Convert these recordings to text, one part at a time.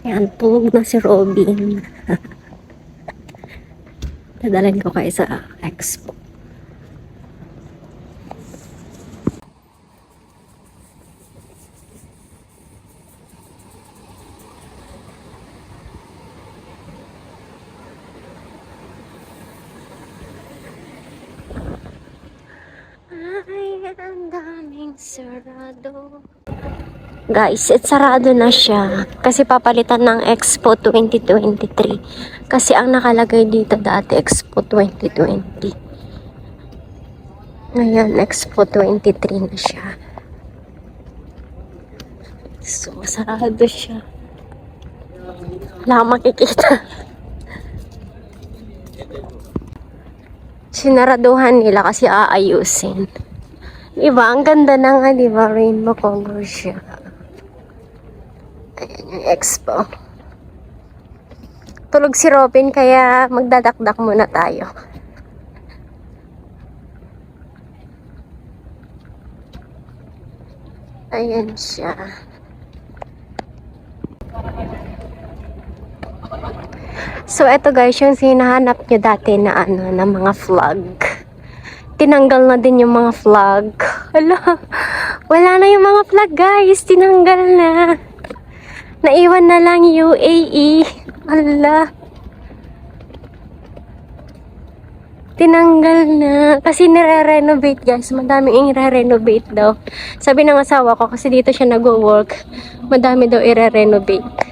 Yan, tulog na si Robin. Dadalhin ko kayo sa expo. Ay, ang daming sarado. Guys, it's sarado na siya. Kasi papalitan ng Expo 2023. Kasi ang nakalagay dito dati Expo 2020. Ngayon, Expo 23 na siya. So, sarado siya. Wala makikita. Sinaraduhan nila kasi aayusin. Diba? Ang ganda na nga, diba? Rainbow color siya. Expo. Tulog si Robin, kaya magdadakdak muna tayo. Ayan siya. So, eto guys, yung sinahanap nyo dati na ano, na mga flag. Tinanggal na din yung mga flag. Hala, wala na yung mga flag guys. Tinanggal na. Naiwan na lang UAE. Hala. Tinanggal na. Kasi nire-renovate guys. Madaming i-renovate daw. Sabi ng asawa ko kasi dito siya nag-work. Madami daw i-renovate.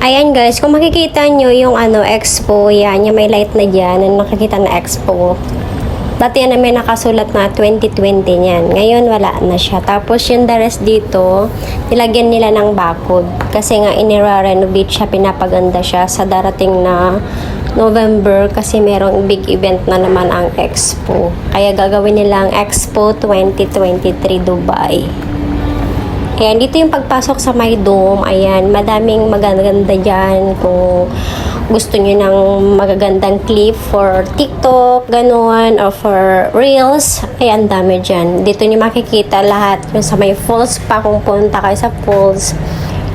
Ayan guys, kung makikita nyo yung ano, expo, yan, yung may light na dyan, yung nakikita na expo. Dati yan na may nakasulat na 2020 niyan. Ngayon wala na siya. Tapos yung the rest dito, nilagyan nila ng bakod. Kasi nga inira-renovate siya, pinapaganda siya sa darating na November kasi merong big event na naman ang expo. Kaya gagawin nila ang Expo 2023 Dubai. Ayan, dito yung pagpasok sa my dome. Ayan, madaming magaganda dyan. Kung gusto nyo ng magagandang clip for TikTok, ganun, or for Reels, ayan, dami dyan. Dito nyo makikita lahat. Yung sa may falls pa, kung punta kayo sa falls.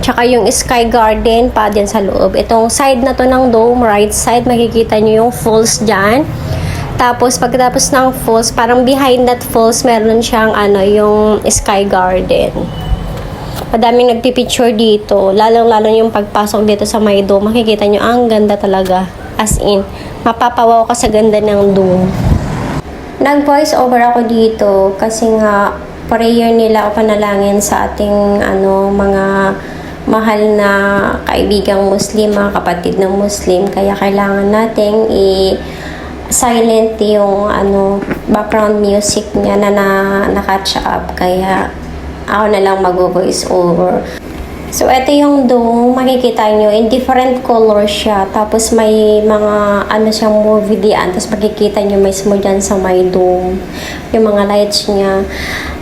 Tsaka yung Sky Garden pa dyan sa loob. Itong side na to ng dome, right side, makikita nyo yung falls dyan. Tapos, pagkatapos ng falls, parang behind that falls, meron siyang ano, yung Sky Garden. Madaming nagpipicture dito. Lalong-lalo yung pagpasok dito sa may dome. Makikita nyo, ang ganda talaga. As in, mapapawaw ka sa ganda ng dome. Nag-voice over ako dito kasi nga prayer nila o panalangin sa ating ano mga mahal na kaibigang Muslim, mga kapatid ng Muslim. Kaya kailangan nating i- silent yung ano background music niya na, na na-catch up. Kaya ako na lang mag-voice over. So, ito yung dome. Makikita nyo, in different color siya. Tapos, may mga, ano siyang movie diyan. Tapos, makikita nyo mismo dyan sa may dome. Yung mga lights niya.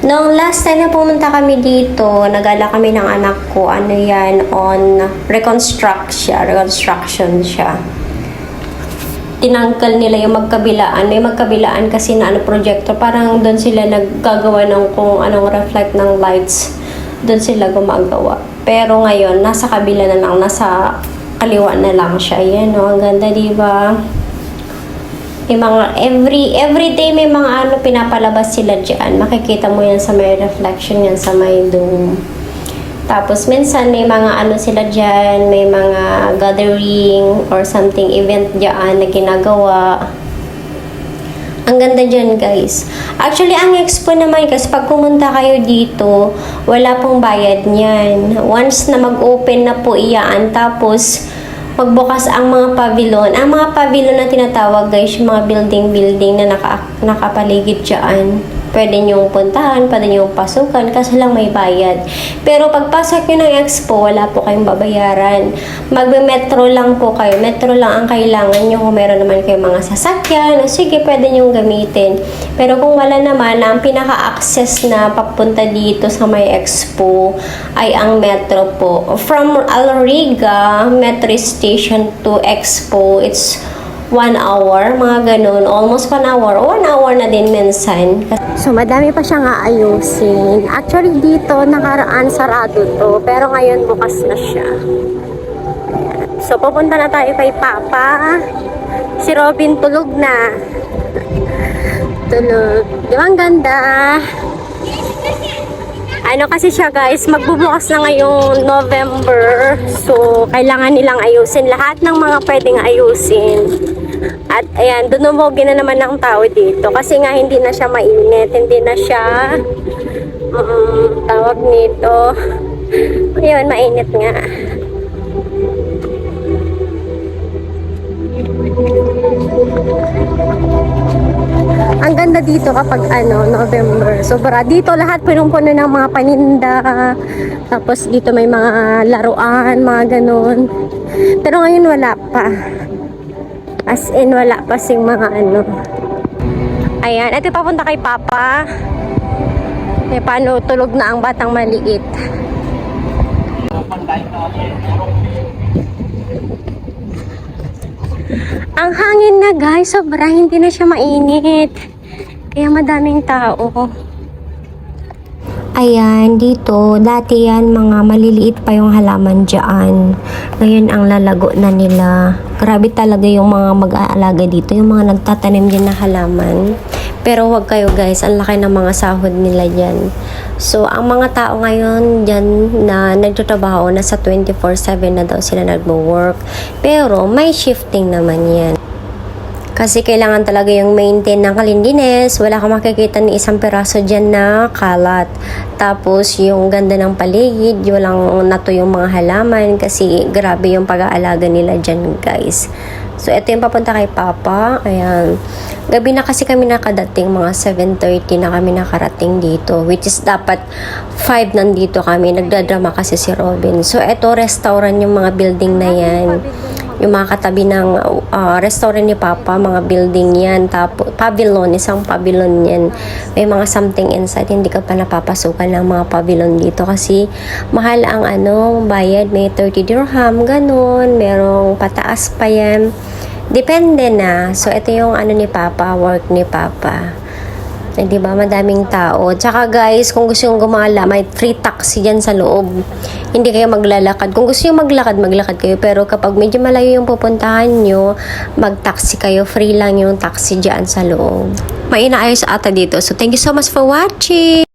Nung last time na pumunta kami dito, nagala kami ng anak ko. Ano yan, on reconstruct siya. Reconstruction siya tinanggal nila yung magkabilaan. May magkabilaan kasi na ano projector. Parang doon sila naggagawa ng kung anong reflect ng lights. Doon sila gumagawa. Pero ngayon, nasa kabila na lang, nasa kaliwa na lang siya. Yan, no? Ang ganda, di ba? May mga, every, every day may mga ano, pinapalabas sila dyan. Makikita mo yan sa may reflection yan sa may dome. Tapos minsan may mga ano sila dyan, may mga gathering or something event dyan na ginagawa. Ang ganda dyan guys. Actually, ang expo naman kasi pag pumunta kayo dito, wala pong bayad niyan. Once na mag-open na po iyan, tapos magbukas ang mga pavilion. Ang mga pavilion na tinatawag guys, yung mga building-building na naka, nakapaligid dyan. Pwede niyong puntahan, pwede niyong pasukan, kasi lang may bayad. Pero pagpasok niyo ng expo, wala po kayong babayaran. Magme-metro lang po kayo. Metro lang ang kailangan niyo kung meron naman kayong mga sasakyan. O sige, pwede niyong gamitin. Pero kung wala naman, ang pinaka-access na papunta dito sa may expo ay ang metro po. From Alriga Metro Station to Expo, it's one hour, mga ganun. Almost one hour. O one hour na din minsan. So, madami pa siyang aayusin. Actually, dito, nakaraan sarado to. Pero ngayon, bukas na siya. So, pupunta na tayo kay Papa. Si Robin tulog na. Tulog. Di ba ang ganda? Ano kasi siya guys, magbubukas na ngayong November. So, kailangan nilang ayusin lahat ng mga pwedeng ayusin. At ayan, dunumogin na naman ng tao dito. Kasi nga hindi na siya mainit. Hindi na siya, um, tawag nito. Ayun, mainit nga. Ang ganda dito kapag ano, November. Sobra. Dito lahat punong-puno ng mga paninda. Tapos dito may mga laruan, mga ganun. Pero ngayon wala pa. As in, wala pa sing mga ano. Ayan, ito papunta kay Papa. Eh, paano tulog na ang batang maliit. Ang hangin na guys, sobra hindi na siya mainit. Kaya madaming tao. Ayan, dito, dati yan, mga maliliit pa yung halaman dyan. Ngayon, ang lalago na nila. Grabe talaga yung mga mag-aalaga dito, yung mga nagtatanim dyan na halaman. Pero wag kayo guys, ang laki ng mga sahod nila dyan. So, ang mga tao ngayon dyan na nagtatrabaho, nasa 24-7 na daw sila nagmo-work. Pero, may shifting naman yan. Kasi kailangan talaga yung maintain ng kalindines. Wala kang makikita ni isang peraso dyan na kalat. Tapos yung ganda ng paligid, walang nato yung mga halaman kasi grabe yung pag-aalaga nila dyan guys. So ito yung papunta kay Papa. Ayan. Gabi na kasi kami nakadating, mga 7.30 na kami nakarating dito. Which is dapat 5 nandito kami. Nagdadrama kasi si Robin. So ito restaurant yung mga building na yan yung mga katabi ng uh, restaurant ni Papa, mga building yan, tapos pavilion, isang pavilion yan. May mga something inside, hindi ka pa napapasukan ng mga pavilion dito kasi mahal ang ano, bayad, may 30 dirham, ganun, merong pataas pa yan. Depende na. So, ito yung ano ni Papa, work ni Papa. Eh, di ba? Madaming tao. Tsaka guys, kung gusto yung gumala, may free taxi dyan sa loob. Hindi kayo maglalakad. Kung gusto yung maglakad, maglakad kayo. Pero kapag medyo malayo yung pupuntahan nyo, mag-taxi kayo. Free lang yung taxi dyan sa loob. May inaayos ata dito. So, thank you so much for watching!